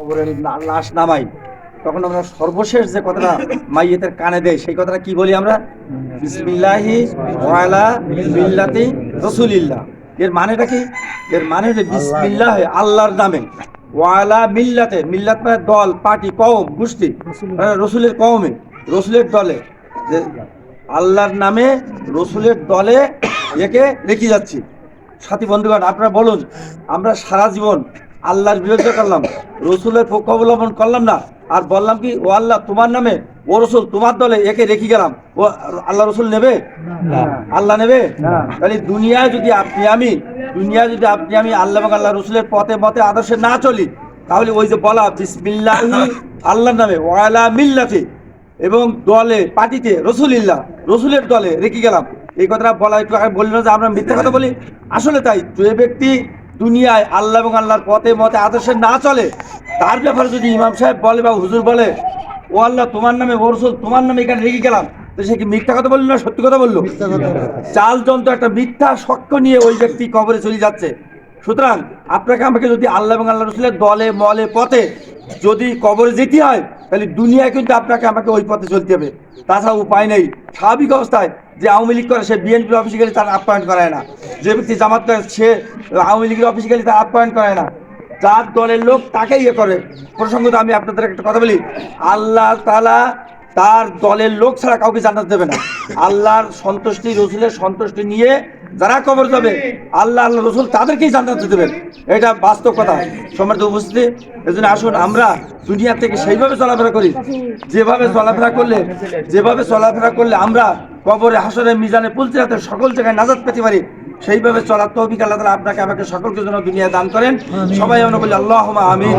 কবরের লাশ নামাই, তখন আমরা সর্বশেষ যে কথাটা মাইয়েতের কানে দেয়, সেই কথাটা কি বলি আমরা? বিসমিল্লাহি ওয়ালা মিল্লাতি রসুলিল্লাহ। এর মানেটা কি? এর মানে হলো বিসমিল্লাহ আল্লাহর নামে। ওয়ালা মিল্লাতে, মিল্লাত মানে দল, পার্টি, কওম, গোষ্ঠী। মানে রসুলের কওমে, রসুলের দলে। যে আল্লাহর নামে রসুলের দলে একে রেখে যাচ্ছি। সাথী বন্ধুগণ, আপনারা বলুন, আমরা সারা জীবন আল্লাহর বিরোধিতা করলাম। রসুলের পক্ষ অবলম্বন করলাম না। আর বললাম কি ও আল্লাহ তোমার নামে ও রসুল তোমার দলে একে রেখে গেলাম। ও আল্লাহ রসুল নেবে? আল্লাহ নেবে? তাহলে দুনিয়ায় যদি আপনি আমি দুনিয়ায় যদি আপনি আমি আল্লাহ এবং আল্লাহ রসুলের পথে মতে আদর্শে না চলি তাহলে ওই যে বলা বিসমিল্লাহি আল্লাহর নামে ওয়ালা মিল্লাতি এবং দলে পার্টিতে রসুলিল্লাহ রসুলের দলে রেখে গেলাম। এই কথাটা বলা একটু আগে বললেন যে আমরা মিথ্যা কথা বলি। আসলে তাই যে ব্যক্তি দুনিয়ায় আল্লাহ এবং আল্লাহর পথে মতে আদর্শে না চলে তার ব্যাপারে যদি ইমাম সাহেব বলে বা হুজুর বলে ও আল্লাহ তোমার নামে ও রসুল তোমার নামে এখানে রেগে গেলাম তো সে কি মিথ্যা কথা বলল না সত্যি কথা বলল? চাল যন্ত্র একটা মিথ্যা শক্ত নিয়ে ওই ব্যক্তি কবরে চলে যাচ্ছে। সুতরাং আপনাকে আমাকে যদি আল্লাহ এবং আল্লাহ রসুলের দলে মলে পথে যদি কবরে যেতে হয় তাহলে দুনিয়ায় কিন্তু আপনাকে আমাকে ওই পথে চলতে হবে। তাছাড়া উপায় নেই। স্বাভাবিক অবস্থায় যে আওয়ামী লীগ করে, সে বিএনপির অফিসে গেলে তার আপ্যায়ন করায় না। যে ব্যক্তি জামাত করে, সে আওয়ামী লীগের অফিসে গেলে তার আপ্যায়ন করায় না। যার দলের লোক তাকে ইয়ে করে। প্রসঙ্গত আমি আপনাদের একটা কথা বলি। আল্লাহ তালা তার দলের লোক ছাড়া কাউকে জান্নাত দেবে না। আল্লাহর সন্তুষ্টি, রসুলের সন্তুষ্টি নিয়ে যারা কবর যাবে, আল্লাহ আল্লাহ, রসুল তাদেরকেই জান্নাত দেবেন। এটা বাস্তব কথা। সম্মানিত উপস্থিতি এই জন্য আসুন, আমরা দুনিয়া থেকে সেইভাবে চলাফেরা করি। যেভাবে চলাফেরা করলে, যেভাবে চলাফেরা করলে আমরা কবরে হাসরে মিজানে পুলচিরাতে সকল জায়গায় নাজাদ পেতে পারি সেইভাবে চলার তৌফিক আল্লাহ তালা আপনাকে আমাকে সকলকে জন্য দুনিয়া দান করেন। সবাই আমরা বলি আল্লাহ আমিন।